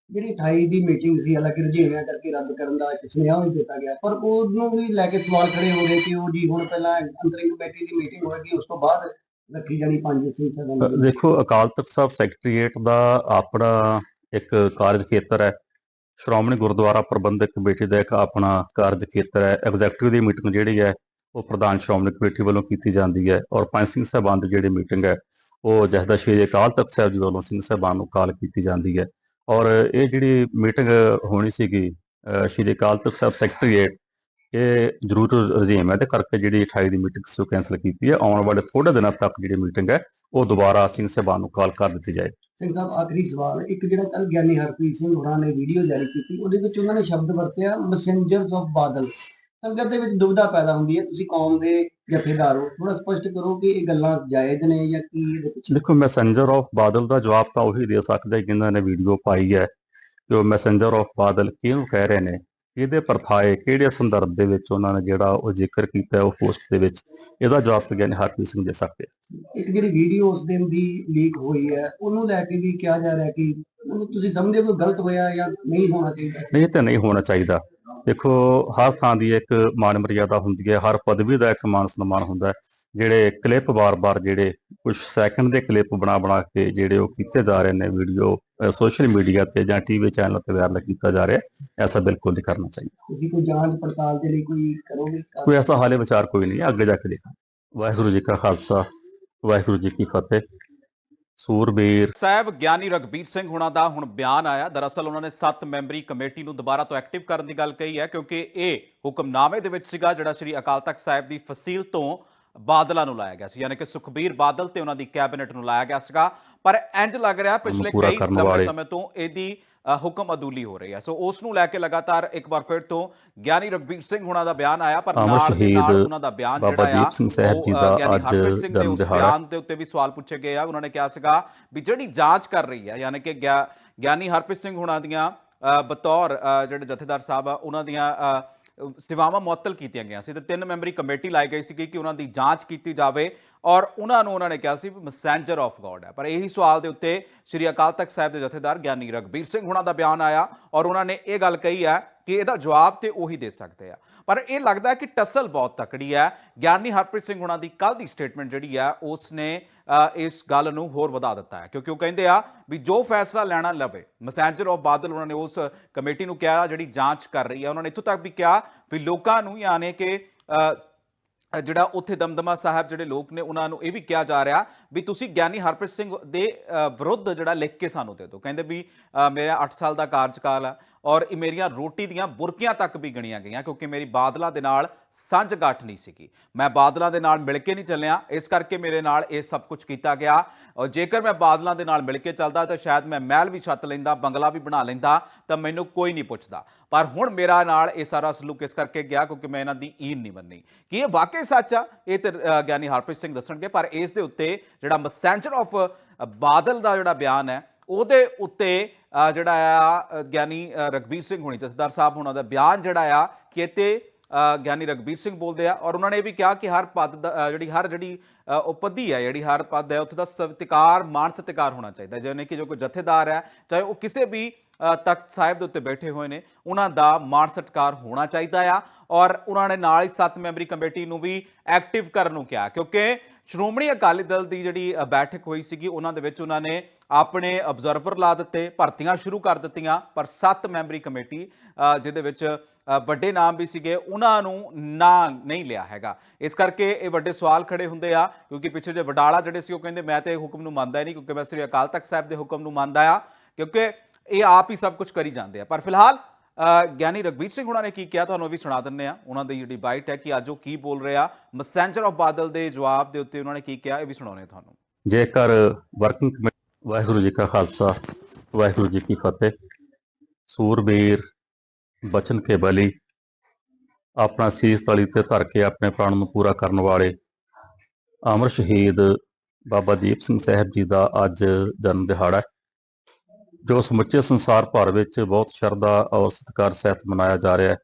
ਜਿਹੜੀ 28 ਦੀ ਮੀਟਿੰਗ ਸੀ, ਹਾਲਾਂਕਿ ਰੁਝੇਵਿਆਂ ਕਰਕੇ ਰੱਦ ਕਰਨ ਦਾ ਇੱਕ ਸੁਨੇਹਾ ਵੀ ਦਿੱਤਾ ਗਿਆ। ਪਰ ਉਹਨੂੰ ਵੀ ਲੈ ਕੇ ਸਵਾਲ ਖੜੇ ਹੋ ਰਹੇ ਕਿ ਉਹ ਜੀ ਹੁਣ ਪਹਿਲਾਂ ਅੰਤਰਿਮ ਕਮੇਟੀ ਦੀ ਮੀਟਿੰਗ ਹੋਏਗੀ, ਉਸ ਤੋਂ ਬਾਅਦ ਰੱਖੀ ਜਾਣੀ ਪੰਜ ਸਿੰਘ ਸਾਹਿਬਾਂ ਦੇਖੋ, ਅਕਾਲ ਤਖਤ ਸਾਹਿਬ ਸੈਕਟਰੀਏਟ ਦਾ ਆਪਣਾ ਇੱਕ ਕਾਰਜ ਖੇਤਰ ਹੈ। ਸ਼੍ਰੋਮਣੀ ਗੁਰਦੁਆਰਾ ਪ੍ਰਬੰਧਕ ਕਮੇਟੀ ਦਾ ਇੱਕ ਆਪਣਾ ਕਾਰਜ ਖੇਤਰ ਹੈ। ਐਗਜ਼ੈਕਟਿਵ ਦੀ ਮੀਟਿੰਗ ਜਿਹੜੀ ਹੈ, ਉਹ ਪ੍ਰਧਾਨ ਸ਼੍ਰੋਮਣੀ ਕਮੇਟੀ ਵੱਲੋਂ ਕੀਤੀ ਜਾਂਦੀ ਹੈ ਔਰ ਪੰਜ ਸਿੰਘ ਸਾਹਿਬਾਨ ਦੀ ਜਿਹੜੀ ਮੀਟਿੰਗ ਹੈ, ਉਹ ਜਥੇਦਾਰ ਸ਼੍ਰੀ ਅਕਾਲ ਤਖਤ ਸਾਹਿਬ ਜੀ ਵੱਲੋਂ ਸਿੰਘ ਸਾਹਿਬਾਨ ਨੂੰ ਕਾਲ ਕੀਤੀ ਜਾਂਦੀ ਹੈ। ਔਰ ਇਹ ਜਿਹੜੀ ਮੀਟਿੰਗ ਹੋਣੀ ਸੀਗੀ ਸ਼੍ਰੀ ਅਕਾਲ ਤਖਤ ਸਾਹਿਬ ਸੈਕਟਰੀਏਟ ਇਹ ਜ਼ਰੂਰ ਰਜੀਮ ਹੈ ਤੇ ਕਰਕੇ ਜਿਹੜੀ 28 ਦੀ ਮੀਟਿੰਗ ਸੀ ਉਹ ਕੈਂਸਲ ਕੀਤੀ ਹੈ। ਆਉਣ ਵਾਲੇ ਥੋੜੇ ਦਿਨਾਂ ਤੱਕ ਜਿਹੜੀ ਮੀਟਿੰਗ ਹੈ, ਉਹ ਦੁਬਾਰਾ ਸਿੰਘ ਸਾਹਿਬਾਨ ਨੂੰ ਕਾਲ ਕਰ ਦਿੱਤੀ ਜਾਏ। ਸਿੰਘ ਸਾਹਿਬ, ਆਖਰੀ ਸਵਾਲ, ਇੱਕ ਜਿਹੜਾ ਕੱਲ ਗਿਆਨੀ ਹਰਪ੍ਰੀਤ ਸਿੰਘ ਹੋਰਾਂ ਨੇ ਵੀਡੀਓ ਜਾਰੀ ਕੀਤੀ, ਉਹਦੇ ਵਿੱਚ ਉਹਨਾਂ ਨੇ ਸ਼ਬਦ ਵਰਤਿਆ ਮੈਸੇਂਜਰਸ ਆਫ ਬਾਦਲ। ਸੰਗਤ ਦੇ ਵਿੱਚ ਦੁਬਿਧਾ ਪੈਦਾ ਹੁੰਦੀ ਹੈ ਤੁਸੀਂ ਕੌਮ ਦੇ ਜਥੇਦਾਰ ਹੋ ਥੋੜਾ ਸਪਸ਼ਟ ਕਰੋ ਕਿ ਇਹ ਗੱਲਾਂ ਜਾਇਜ਼ ਨੇ ਜਾਂ ਕੀ ਇਹਦੇ ਪਿੱਛੇ ਦੇਖੋ ਮੈਸੇਂਜਰ ਆਫ ਬਾਦਲ ਦਾ ਜਵਾਬ ਤਾਂ ਉਹੀ ਦੇ ਸਕਦਾ ਹੈ ਜਿਨ੍ਹਾਂ ਨੇ ਵੀਡੀਓ ਪਾਈ ਹੈ ਕਿ ਉਹ ਮੈਸੇਂਜਰ ਆਫ ਬਾਦਲ ਕਿਹਨੂੰ ਕਹਿ ਰਹੇ ਨੇ ਇਹਦੇ ਪਰਥਾਏ ਕਿਹੜੇ ਸੰਦਰਭ ਦੇ ਵਿੱਚ ਉਹਨਾਂ ਨੇ ਜਿਹੜਾ ਉਹ ਜ਼ਿਕਰ ਕੀਤਾ ਉਹ ਪੋਸਟ ਦੇ ਵਿੱਚ ਇਹਦਾ ਜਵਾਬ ਤਾਂ ਗਿਆਨੀ ਹਰਪ੍ਰੀਤ ਸਿੰਘ ਦੇ ਸਕਦੇ। ਇੱਕ ਜਿਹੜੀ ਵੀਡੀਓ ਉਸ ਦਿਨ ਦੀ ਲੀਕ ਹੋਈ ਹੈ ਉਹਨੂੰ ਲੈ ਕੇ ਵੀ ਕਿਹਾ ਜਾ ਰਿਹਾ ਕਿ ਉਹਨੂੰ ਤੁਸੀਂ ਸਮਝਦੇ ਹੋ ਗਲਤ ਹੋਇਆ ਜਾਂ ਨਹੀਂ ਹੋਣਾ ਚਾਹੀਦਾ? ਨਹੀਂ ਤਾਂ ਨਹੀਂ ਹੋਣਾ ਚਾਹੀਦਾ। ਦੇਖੋ ਹਰ ਥਾਂ ਦੀ ਇੱਕ ਮਾਨ ਮਰਿਆਦਾ ਹੁੰਦੀ ਹੈ ਹਰ ਪਦਵੀ ਦਾ ਇੱਕ ਮਾਨ ਸਨਮਾਨ ਹੁੰਦਾ ਹੈ। ਜਿਹੜੇ ਕਲਿੱਪ ਬਾਰ-ਬਾਰ ਜਿਹੜੇ ਕੁਝ ਸੈਕਿੰਡ ਦੇ ਕਲਿੱਪ ਬਣਾ ਬਣਾ ਕੇ ਜਿਹੜੇ ਉਹ ਕੀਤੇ ਜਾ ਰਹੇ ਨੇ ਵੀਡੀਓ ਸੋਸ਼ਲ ਮੀਡੀਆ ਤੇ ਜਾਂ ਟੀਵੀ ਚੈਨਲ ਤੇ ਵਾਇਰਲ ਕੀਤਾ ਜਾ ਰਿਹਾ ਐਸਾ ਬਿਲਕੁਲ ਨਹੀਂ ਕਰਨਾ ਚਾਹੀਦਾ। ਤੁਸੀਂ ਕੋਈ ਜਾਂਚ ਪੜਤਾਲ ਦੇ ਲਈ ਕੋਈ ਕਰੋਗੇ? ਕੋਈ ਐਸਾ ਹਾਲੇ ਵਿਚਾਰ ਕੋਈ ਨਹੀਂ ਅੱਗੇ ਜਾ ਕੇ ਦੇਖਾਂਗੇ। ਵਾਹਿਗੁਰੂ ਜੀ ਕਾ ਖਾਲਸਾ ਵਾਹਿਗੁਰੂ ਜੀ ਕੀ ਫਤਿਹ। ਸੂਰਬੀਰ। ਸਾਹਿਬ ਗਿਆਨੀ ਰਗਬੀਰ ਸਿੰਘ ਹੁਣਾਂ ਦਾ ਹੁਣ ਬਿਆਨ ਆਇਆ। ਦਰਅਸਲ ਉਹਨਾਂ ਨੇ 7 ਮੈਂਬਰੀ ਕਮੇਟੀ ਨੂੰ ਦੁਬਾਰਾ ਤੋਂ ਐਕਟਿਵ ਕਰਨ ਦੀ ਗੱਲ ਕਹੀ ਹੈ ਕਿਉਂਕਿ ਇਹ ਹੁਕਮਨਾਮੇ ਦੇ ਵਿੱਚ ਸੀਗਾ ਜਿਹੜਾ ਸ੍ਰੀ ਅਕਾਲ ਤਖਤ ਸਾਹਿਬ ਦੀ ਫਸੀਲ ਤੋਂ ਬਾਦਲਾਂ ਨੂੰ ਲਾਇਆ ਗਿਆ ਸੀ। ਯਾਨੀ ਕਿ ਸੁਖਬੀਰ ਬਾਦਲ ਤੇ ਉਹਨਾਂ ਦੀ ਕੈਬਨਿਟ ਨੂੰ ਲਾਇਆ ਗਿਆ ਸੀਗਾ। ਪਰ ਇੰਜ ਲੱਗ ਰਿਹਾ ਪਿਛਲੇ ਕਈ ਲੰਬੇ। ਸਮੇਂ ਤੋਂ ਇਹਦੀ ਹੁਕਮ ਅਦੂਲੀ ਹੋ ਰਹੀ ਹੈ ਸੋ ਉਸ ਨੂੰ ਲੈ ਕੇ ਲਗਾਤਾਰ ਇੱਕ ਵਾਰ ਫਿਰ ਤੋਂ ਗਿਆਨੀ ਰਗਬੀਰ ਸਿੰਘ ਹੁਣਾਂ ਦਾ ਬਿਆਨ ਆਇਆ ਪਰ ਨਾਲ ਦੇ ਨਾਲ ਉਹਨਾਂ ਦਾ ਬਿਆਨ ਬਾਬਾ ਜਿਹੜਾ ਆ ਦੀਪ ਸਿੰਘ ਸਾਹਿਬ ਜੀ ਦਾ ਅੱਜ ਜਨਮ। ਬਿਆਨ ਦੇ ਉੱਤੇ ਵੀ ਸਵਾਲ ਪੁੱਛੇ ਗਏ ਆ ਉਹਨਾਂ ਨੇ ਕਿਹਾ ਸੀਗਾ ਵੀ ਜਿਹੜੀ ਜਾਂਚ ਕਰ ਰਹੀ ਹੈ ਯਾਨੀ ਕਿ ਗਿਆ- ਗਿਆਨੀ ਹਰਪ੍ਰੀਤ ਸਿੰਘ ਹੁਣਾਂ ਦੀਆਂ ਬਤੌਰ ਜਿਹੜੇ ਜਥੇਦਾਰ ਸਾਹਿਬ ਆ ਉਹਨਾਂ ਦੀਆਂ ਸੇਵਾਵਾਂ ਮੁਅੱਤਲ ਕੀਤੀਆਂ ਗਈਆਂ ਸੀ ਤੇ ਤਿੰਨ ਮੈਂਬਰੀ ਕਮੇਟੀ ਲਾਈ ਗਈ ਸੀ ਕਿ ਉਹਨਾਂ ਦੀ ਜਾਂਚ ਕੀਤੀ ਜਾਵੇ ਔਰ ਉਹਨਾਂ ਨੂੰ ਉਹਨਾਂ ਨੇ ਕਿਹਾ ਸੀ ਵੀ ਮੈਸੇਂਜਰ ਆਫ ਗੋਡ ਹੈ। ਪਰ ਇਹੀ ਸਵਾਲ ਦੇ ਉੱਤੇ ਸ੍ਰੀ ਅਕਾਲ ਤਖਤ ਸਾਹਿਬ ਦੇ ਜਥੇਦਾਰ ਗਿਆਨੀ ਰਗਬੀਰ ਸਿੰਘ ਹੁਣਾਂ ਦਾ ਬਿਆਨ ਆਇਆ ਔਰ ਉਹਨਾਂ ਨੇ ਇਹ ਗੱਲ ਕਹੀ ਹੈ ਕਿ ਇਹਦਾ ਜਵਾਬ ਤੇ ਉਹੀ ਦੇ ਸਕਦੇ ਆ। ਪਰ ਇਹ ਲੱਗਦਾ ਕਿ ਟਸਲ ਬਹੁਤ ਤਕੜੀ ਹੈ। ਗਿਆਨੀ ਹਰਪ੍ਰੀਤ ਸਿੰਘ ਹੁਣਾਂ ਦੀ ਕੱਲ ਦੀ ਸਟੇਟਮੈਂਟ ਜਿਹੜੀ ਹੈ ਉਸ ਨੇ ਇਸ ਗੱਲ ਨੂੰ ਹੋਰ ਵਧਾ ਦਿੱਤਾ ਹੈ। ਕਿਉਂਕਿ ਉਹ ਕਹਿੰਦੇ ਆ ਵੀ ਜੋ ਫੈਸਲਾ ਲੈਣਾ ਲਵੇ, ਮੈਸੇਂਜਰ ਆਫ ਬਾਦਲ ਉਹਨਾਂ ਨੇ ਉਸ ਕਮੇਟੀ ਨੂੰ ਕਿਹਾ, ਜਿਹੜੀ ਜਾਂਚ ਕਰ ਰਹੀ ਹੈ, ਉਹਨਾਂ ਨੇ ਇੱਥੋਂ ਤੱਕ ਵੀ ਕਿਹਾ ਵੀ ਲੋਕਾਂ ਨੂੰ ਯਾਨੀ ਕਿ ਜਿਹੜਾ ਉੱਥੇ ਦਮਦਮਾ ਸਾਹਿਬ ਜਿਹੜੇ ਲੋਕ ਨੇ, ਉਹਨਾਂ ਨੂੰ ਇਹ ਵੀ ਕਿਹਾ ਜਾ ਰਿਹਾ ਵੀ ਤੁਸੀਂ ਗਿਆਨੀ ਹਰਪ੍ਰੀਤ ਸਿੰਘ ਦੇ ਵਿਰੁੱਧ ਜਿਹੜਾ ਲਿਖ ਕੇ ਸਾਨੂੰ ਦੇ ਦਿਓ। ਕਹਿੰਦੇ ਵੀ ਮੇਰਾ 8 ਸਾਲ ਦਾ ਕਾਰਜਕਾਲ ਆ ਔਰ ਇਹ ਮੇਰੀਆਂ ਰੋਟੀ ਦੀਆਂ ਬੁਰਕੀਆਂ ਤੱਕ ਵੀ ਗਣੀਆਂ ਗਈਆਂ ਕਿਉਂਕਿ ਮੇਰੀ ਬਾਦਲਾਂ ਦੇ ਨਾਲ ਸਾਂਝ ਗੱਠ ਨਹੀਂ ਸੀਗੀ। ਮੈਂ ਬਾਦਲਾਂ ਦੇ ਨਾਲ ਮਿਲ ਕੇ ਨਹੀਂ ਚੱਲਿਆ। ਇਸ ਕਰਕੇ ਮੇਰੇ ਨਾਲ ਇਹ ਸਭ ਕੁਝ ਕੀਤਾ ਗਿਆ। ਔਰ ਜੇਕਰ ਮੈਂ ਬਾਦਲਾਂ ਦੇ ਨਾਲ ਮਿਲ ਕੇ ਚੱਲਦਾ ਤਾਂ ਸ਼ਾਇਦ ਮੈਂ ਮਹਿਲ ਵੀ ਛੱਤ ਲੈਂਦਾ, ਬੰਗਲਾ ਵੀ ਬਣਾ ਲੈਂਦਾ ਤਾਂ ਮੈਨੂੰ ਕੋਈ ਨਹੀਂ ਪੁੱਛਦਾ। ਪਰ ਹੁਣ ਮੇਰਾ ਨਾਲ ਇਹ ਸਾਰਾ ਸਲੂਕ ਇਸ ਕਰਕੇ ਗਿਆ ਕਿਉਂਕਿ ਮੈਂ ਇਹਨਾਂ ਦੀ ਈਨ ਨਹੀਂ ਮੰਨੀ। ਕੀ ਇਹ ਵਾਕਈ ਸੱਚ ਆ? ਇਹ ਤੇ ਗਿਆਨੀ ਹਰਪ੍ਰੀਤ ਸਿੰਘ ਦੱਸਣਗੇ ਪਰ ਇਸ ਦੇ ਉੱਤੇ ਜਿਹੜਾ ਮੈਸੇਂਜਰ ਆਫ ਬਾਦਲ ਦਾ ਜਿਹੜਾ ਬਿਆਨ ਹੈ ਉਹਦੇ ਉੱਤੇ ਜਿਹੜਾ ਆ ਗਿਆਨੀ ਅ, ਰਗਬੀਰ ਸਿੰਘ ਹੋਣੀ ਜਥੇਦਾਰ ਸਾਹਿਬ ਹੋਣਾ ਦਾ ਬਿਆਨ ਜਿਹੜਾ ਆ ਕਿ ਇਹ ਗਿਆਨੀ ਰਗਬੀਰ ਸਿੰਘ ਬੋਲਦੇ ਆ ਔਰ ਉਹਨਾਂ ਨੇ ਇਹ ਵੀ ਕਿਹਾ ਕਿ ਹਰ ਪਦ ਦਾ ਜਿਹੜੀ ਹਰ ਜਿਹੜੀ ਅ, ਉਪਧੀ ਹੈ ਜਿਹੜੀ ਹਰ ਪਦ ਹੈ ਉੱਥੇ ਦਾ ਸਤਿਕਾਰ ਮਾਨ ਸਤਿਕਾਰ ਹੋਣਾ ਚਾਹੀਦਾ ਜਿਵੇਂ ਕਿ ਜੋ ਕੋਈ ਜਥੇਦਾਰ ਹੈ ਚਾਹੇ ਉਹ ਕਿਸੇ ਵੀ ਤਖਤ ਸਾਹਿਬ ਦੇ ਉੱਤੇ ਬੈਠੇ ਹੋਏ ਨੇ ਉਹਨਾਂ ਦਾ ਮਾਣ ਸਤਿਕਾਰ ਹੋਣਾ ਚਾਹੀਦਾ ਆ ਔਰ ਉਹਨਾਂ ਨੇ ਨਾਲ ਹੀ ਸੱਤ ਮੈਂਬਰੀ ਕਮੇਟੀ ਨੂੰ ਵੀ ਐਕਟਿਵ ਕਰਨ ਨੂੰ ਕਿਹਾ ਕਿਉਂਕਿ ਸ਼੍ਰੋਮਣੀ ਅਕਾਲੀ ਦਲ ਦੀ ਜਿਹੜੀ ਬੈਠਕ ਹੋਈ ਸੀਗੀ, ਉਹਨਾਂ ਦੇ ਵਿੱਚ ਉਹਨਾਂ ਨੇ ਆਪਣੇ ਅਬਜ਼ਰਵਰ ਲਾ ਦਿੱਤੇ, ਭਰਤੀਆਂ ਸ਼ੁਰੂ ਕਰ ਦਿੱਤੀਆਂ, ਪਰ ਸੱਤ ਮੈਂਬਰੀ ਕਮੇਟੀ ਜਿਹਦੇ ਵਿੱਚ ਵੱਡੇ ਨਾਮ ਵੀ ਸੀਗੇ, ਉਹਨਾਂ ਨੂੰ ਨਾਂ ਨਹੀਂ ਲਿਆ ਹੈਗਾ। ਇਸ ਕਰਕੇ ਇਹ ਵੱਡੇ ਸਵਾਲ ਖੜੇ ਹੁੰਦੇ ਆ, ਕਿਉਂਕਿ ਪਿੱਛੇ ਜੇ ਵਡਾਲਾ ਜਿਹੜੇ ਸੀ, ਉਹ ਕਹਿੰਦੇ, ਮੈਂ ਤੇ ਇਹ ਹੁਕਮ ਨੂੰ ਮੰਨਦਾ ਹੀ ਨਹੀਂ, ਕਿਉਂਕਿ ਮੈਂ ਸ੍ਰੀ ਅਕਾਲ ਤਖਤ ਸਾਹਿਬ ਦੇ ਹੁਕਮ ਨੂੰ ਮੰਨਦਾ ਆ, ਕਿਉਂਕਿ ਇਹ ਆਪ ਹੀ ਸਭ ਕੁਝ ਕਰੀ ਜਾਂਦੇ ਆ। ਪਰ ਫਿਲਹਾਲ ਗਿਆਨੀ ਰਗਬੀਰ ਸਿੰਘ ਉਹਨਾਂ ਨੇ ਕੀ ਕਿਹਾ, ਤੁਹਾਨੂੰ ਉਹ ਵੀ ਸੁਣਾ ਦਿੰਨੇ ਆ ਉਹਨਾਂ ਦੀ ਜਿਹੜੀ ਬਾਈਟ ਹੈ ਕਿ ਅੱਜ ਉਹ ਕੀ ਬੋਲ ਰਿਹਾ। ਮੈਸੇਂਜਰ ਆਫ ਬਾਦਲ ਦੇ ਜਵਾਬ ਦੇ ਉੱਤੇ ਉਹਨਾਂ ਨੇ ਕੀ ਕਿਹਾ, ਇਹ ਵੀ ਸੁਣਾਉਣੇ ਤੁਹਾਨੂੰ। ਜੇਕਰ ਵਰਕਿੰਗ ਕਮੇਟੀ ਵਾਹਿਗੁਰੂ ਜੀ ਕਾ ਖਾਲਸਾ, ਵਾਹਿਗੁਰੂ ਜੀ ਕੀ ਫਤਿਹ। ਸੂਰਬੀਰ, ਬਚਨ ਕੇ ਬਲੀ, ਆਪਣਾ ਸੀਸ ਤਲੀ ਤੇ ਧਰ ਕੇ ਆਪਣੇ ਪ੍ਰਾਣ ਨੂੰ ਪੂਰਾ ਕਰਨ ਵਾਲੇ ਅਮਰ ਸ਼ਹੀਦ ਬਾਬਾ ਦੀਪ ਸਿੰਘ ਸਾਹਿਬ ਜੀ ਦਾ ਅੱਜ ਜਨਮ ਦਿਹਾੜਾ ਹੈ। ਜੋ ਸਮੁੱਚੇ ਸੰਸਾਰ ਭਰ ਵਿੱਚ ਬਹੁਤ ਸ਼ਰਧਾ ਔਰ ਸਤਿਕਾਰ ਸਹਿਤ ਮਨਾਇਆ ਜਾ ਰਿਹਾ ਹੈ,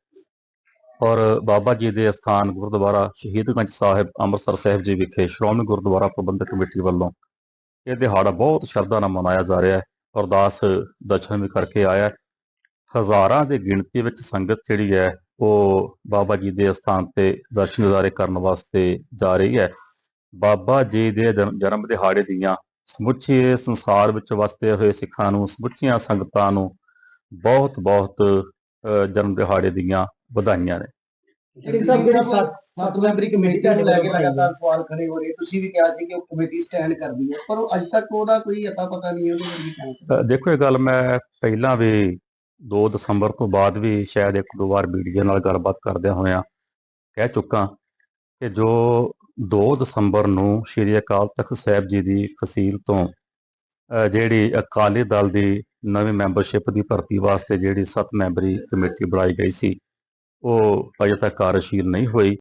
ਔਰ ਬਾਬਾ ਜੀ ਦੇ ਅਸਥਾਨ ਗੁਰਦੁਆਰਾ ਸ਼ਹੀਦਗੰਜ ਸਾਹਿਬ ਅੰਮ੍ਰਿਤਸਰ ਸਾਹਿਬ ਜੀ ਵਿਖੇ ਸ਼੍ਰੋਮਣੀ ਗੁਰਦੁਆਰਾ ਪ੍ਰਬੰਧਕ ਕਮੇਟੀ ਵੱਲੋਂ ਇਹ ਦਿਹਾੜਾ ਬਹੁਤ ਸ਼ਰਧਾ ਨਾਲ ਮਨਾਇਆ ਜਾ ਰਿਹਾ ਹੈ ਅਰਦਾਸ ਦਰਸ਼ਨ ਵੀ ਕਰਕੇ ਆਇਆ ਹਜ਼ਾਰਾਂ ਦੀ ਗਿਣਤੀ ਵਿੱਚ ਸੰਗਤ ਜਿਹੜੀ ਹੈ, ਉਹ ਬਾਬਾ ਜੀ ਦੇ ਅਸਥਾਨ ਤੇ ਦਰਸ਼ਨ ਦਿਦਾਰੇ ਕਰਨ ਵਾਸਤੇ ਜਾ ਰਹੀ ਹੈ। ਬਾਬਾ ਜੀ ਦੇ ਜਨ- ਜਨਮ ਦਿਹਾੜੇ ਦੀਆਂ ਸਮੁੱਚੇ ਸੰਸਾਰ ਵਿੱਚ ਵਸਦੇ ਹੋਏ ਸਿੱਖਾਂ ਨੂੰ ਸਮੁੱਚੀਆਂ ਸੰਗਤਾਂ ਨੂੰ ਬਹੁਤ ਬਹੁਤ ਜਨਮ ਦਿਹਾੜੇ ਦੀਆਂ ਵਧਾਈਆਂ ਨੇ। ਸਿੰਘ ਸਾਹਿਬ ਜਿਹੜੀ ਸੱਤ ਸੱਤ ਮੈਂਬਰੀ ਕਮੇਟੀ ਨੂੰ ਲੈ ਕੇ ਲਗਾਤਾਰ ਸਵਾਲ ਖੜੇ ਹੋ ਰਹੇ ਤੁਸੀਂ ਵੀ ਕਿਹਾ ਸੀ ਕਿ ਉਹ ਕਮੇਟੀ ਸਟੈਂਡ ਕਰਦੀ ਹੈ ਪਰ ਉਹ ਅੱਜ ਤੱਕ ਉਹਦਾ ਕੋਈ ਅਤਾ ਪਤਾ ਨਹੀਂ ਉਹਦੇ ਬਾਰੇ ਕੀ ਕਹਿਣਾ ਅ, ਦੇਖੋ ਇਹ ਗੱਲ ਮੈਂ ਪਹਿਲਾਂ ਵੀ 2 ਦਸੰਬਰ ਤੋਂ ਬਾਅਦ ਵੀ ਸ਼ਾਇਦ ਇੱਕ ਦੋ ਵਾਰ ਮੀਡੀਆ ਨਾਲ ਗੱਲਬਾਤ ਕਰਦਿਆਂ ਹੋਇਆਂ ਕਹਿ ਚੁੱਕਾ ਕਿ ਜੋ 2 ਦਸੰਬਰ ਨੂੰ ਸ਼੍ਰੀ ਅਕਾਲ ਤਖਤ ਸਾਹਿਬ ਜੀ ਦੀ ਫਸੀਲ ਤੋਂ ਜਿਹੜੀ ਅਕਾਲੀ ਦਲ ਦੀ ਨਵੀਂ ਮੈਂਬਰਸ਼ਿਪ ਦੀ ਭਰਤੀ ਵਾਸਤੇ ਜਿਹੜੀ 7 ਮੈਂਬਰੀ ਕਮੇਟੀ ਬਣਾਈ ਗਈ ਸੀ, ਉਹ ਅਜੇ ਤੱਕ ਕਾਰਜਸ਼ੀਲ ਨਹੀਂ ਹੋਈ।